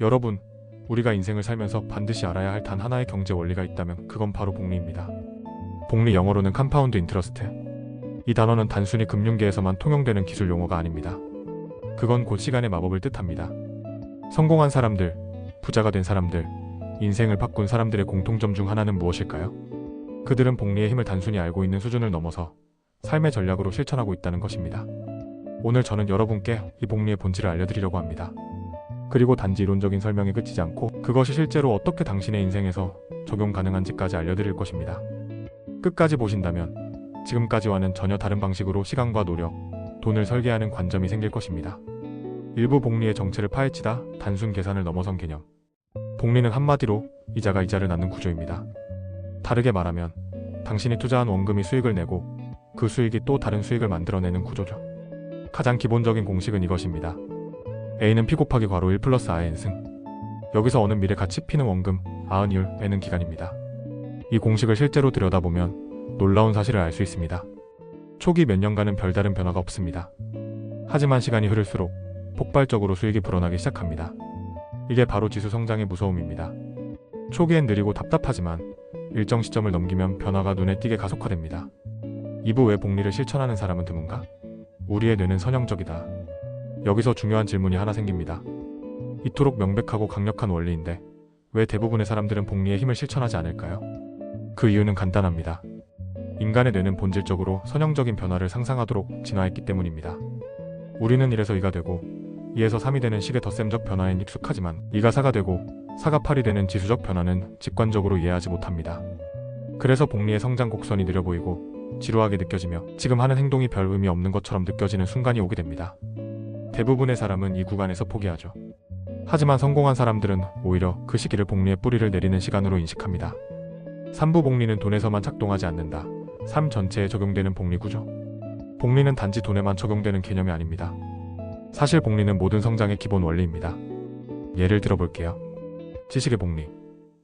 여러분, 우리가 인생을 살면서 반드시 알아야 할 단 하나의 경제 원리가 있다면 그건 바로 복리입니다. 복리 영어로는 컴파운드 인트러스트. 이 단어는 단순히 금융계에서만 통용되는 기술 용어가 아닙니다. 그건 곧 시간의 마법을 뜻합니다. 성공한 사람들, 부자가 된 사람들, 인생을 바꾼 사람들의 공통점 중 하나는 무엇일까요? 그들은 복리의 힘을 단순히 알고 있는 수준을 넘어서 삶의 전략으로 실천하고 있다는 것입니다. 오늘 저는 여러분께 이 복리의 본질을 알려드리려고 합니다. 그리고 단지 이론적인 설명에 그치지 않고 그것이 실제로 어떻게 당신의 인생에서 적용 가능한지까지 알려드릴 것입니다. 끝까지 보신다면 지금까지와는 전혀 다른 방식으로 시간과 노력, 돈을 설계하는 관점이 생길 것입니다. 일부 복리의 정체를 파헤치다 단순 계산을 넘어선 개념. 복리는 한마디로 이자가 이자를 낳는 구조입니다. 다르게 말하면 당신이 투자한 원금이 수익을 내고 그 수익이 또 다른 수익을 만들어내는 구조죠. 가장 기본적인 공식은 이것입니다. A는 P 곱하기 괄호 1 플러스 I은 승. 여기서 어는 미래 같이 P는 원금, R은 이율, N은 기간입니다. 이 공식을 실제로 들여다보면 놀라운 사실을 알 수 있습니다. 초기 몇 년간은 별다른 변화가 없습니다. 하지만 시간이 흐를수록 폭발적으로 수익이 불어나기 시작합니다. 이게 바로 지수 성장의 무서움입니다. 초기엔 느리고 답답하지만 일정 시점을 넘기면 변화가 눈에 띄게 가속화됩니다. 이부 외 복리를 실천하는 사람은 드문가? 우리의 뇌는 선형적이다. 여기서 중요한 질문이 하나 생깁니다. 이토록 명백하고 강력한 원리인데 왜 대부분의 사람들은 복리의 힘을 실천하지 않을까요? 그 이유는 간단합니다. 인간의 뇌는 본질적으로 선형적인 변화를 상상하도록 진화했기 때문입니다. 우리는 1에서 2가 되고 2에서 3이 되는 식의 덧셈적 변화엔 익숙하지만 2가 4가 되고 4가 8이 되는 지수적 변화는 직관적으로 이해하지 못합니다. 그래서 복리의 성장 곡선이 느려 보이고 지루하게 느껴지며 지금 하는 행동이 별 의미 없는 것처럼 느껴지는 순간이 오게 됩니다. 대부분의 사람은 이 구간에서 포기하죠. 하지만 성공한 사람들은 오히려 그 시기를 복리의 뿌리를 내리는 시간으로 인식합니다. 3부 복리는 돈에서만 작동하지 않는다. 삶 전체에 적용되는 복리 구조. 복리는 단지 돈에만 적용되는 개념이 아닙니다. 사실 복리는 모든 성장의 기본 원리입니다. 예를 들어 볼게요. 지식의 복리.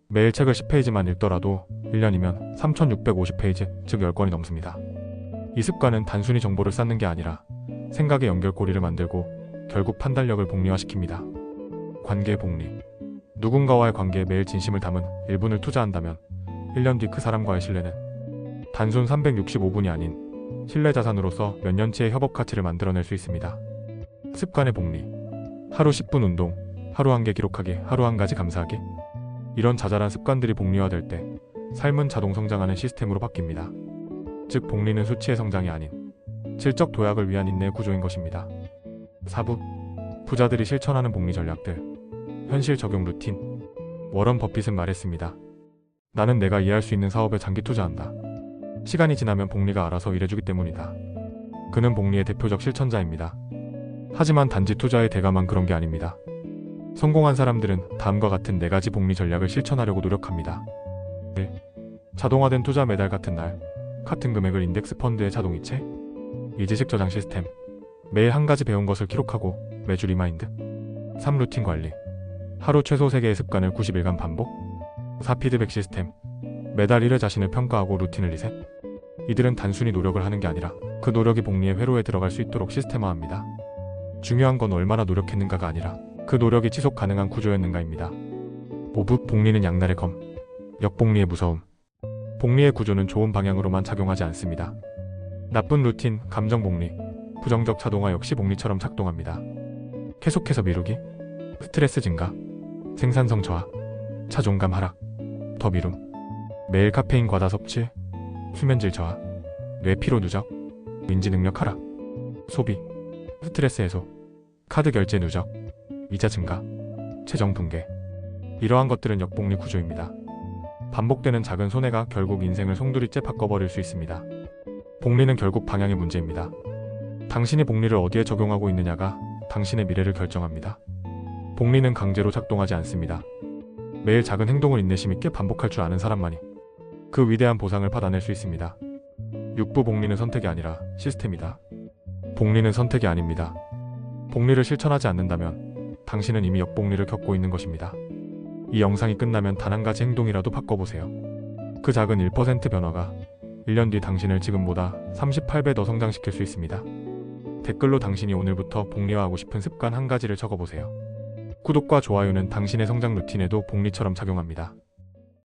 매일 책을 10페이지만 읽더라도 1년이면 3650페이지, 즉 10권이 넘습니다. 이 습관은 단순히 정보를 쌓는 게 아니라 생각의 연결고리를 만들고 결국 판단력을 복리화시킵니다. 관계 복리. 누군가와의 관계에 매일 진심을 담은 1분을 투자한다면 1년 뒤 그 사람과의 신뢰는 단순 365분이 아닌 신뢰 자산으로서 몇 년치의 협업 가치를 만들어낼 수 있습니다. 습관의 복리. 하루 10분 운동, 하루 한 개 기록하기, 하루 한 가지 감사하기. 이런 자잘한 습관들이 복리화될 때 삶은 자동 성장하는 시스템으로 바뀝니다. 즉 복리는 수치의 성장이 아닌 질적 도약을 위한 인내 구조인 것입니다. 4부 부자들이 실천하는 복리 전략들 현실 적용 루틴 워런 버핏은 말했습니다. 나는 내가 이해할 수 있는 사업에 장기 투자한다. 시간이 지나면 복리가 알아서 일해주기 때문이다. 그는 복리의 대표적 실천자입니다. 하지만 단지 투자의 대가만 그런 게 아닙니다. 성공한 사람들은 다음과 같은 네 가지 복리 전략을 실천하려고 노력합니다. 1. 자동화된 투자 매달 같은 날, 같은 금액을 인덱스 펀드에 자동이체, 이지식 저장 시스템, 매일 한 가지 배운 것을 기록하고 매주 리마인드, 3. 루틴 관리, 하루 최소 3개의 습관을 90일간 반복, 4. 피드백 시스템, 매달 1회 자신을 평가하고 루틴을 리셋. 이들은 단순히 노력을 하는 게 아니라 그 노력이 복리의 회로에 들어갈 수 있도록 시스템화합니다. 중요한 건 얼마나 노력했는가가 아니라 그 노력이 지속 가능한 구조였는가입니다. 5부 복리는 양날의 검, 역복리의 무서움. 복리의 구조는 좋은 방향으로만 작용하지 않습니다. 나쁜 루틴, 감정 복리, 부정적 자동화 역시 복리처럼 작동합니다. 계속해서 미루기, 스트레스 증가, 생산성 저하, 자존감 하락, 더 미룸, 매일 카페인 과다 섭취, 수면질 저하, 뇌 피로 누적, 인지 능력 하락, 소비, 스트레스 해소, 카드 결제 누적, 이자 증가, 최정 붕괴. 이러한 것들은 역복리 구조입니다. 반복되는 작은 손해가 결국 인생을 송두리째 바꿔버릴 수 있습니다. 복리는 결국 방향의 문제입니다. 당신이 복리를 어디에 적용하고 있느냐가 당신의 미래를 결정합니다. 복리는 강제로 작동하지 않습니다. 매일 작은 행동을 인내심 있게 반복할 줄 아는 사람만이 그 위대한 보상을 받아낼 수 있습니다. 육부 복리는 선택이 아니라 시스템이다. 복리는 선택이 아닙니다. 복리를 실천하지 않는다면 당신은 이미 역복리를 겪고 있는 것입니다. 이 영상이 끝나면 단 한 가지 행동이라도 바꿔보세요. 그 작은 1% 변화가 1년 뒤 당신을 지금보다 38배 더 성장시킬 수 있습니다. 댓글로 당신이 오늘부터 복리화하고 싶은 습관 한 가지를 적어보세요. 구독과 좋아요는 당신의 성장 루틴에도 복리처럼 작용합니다.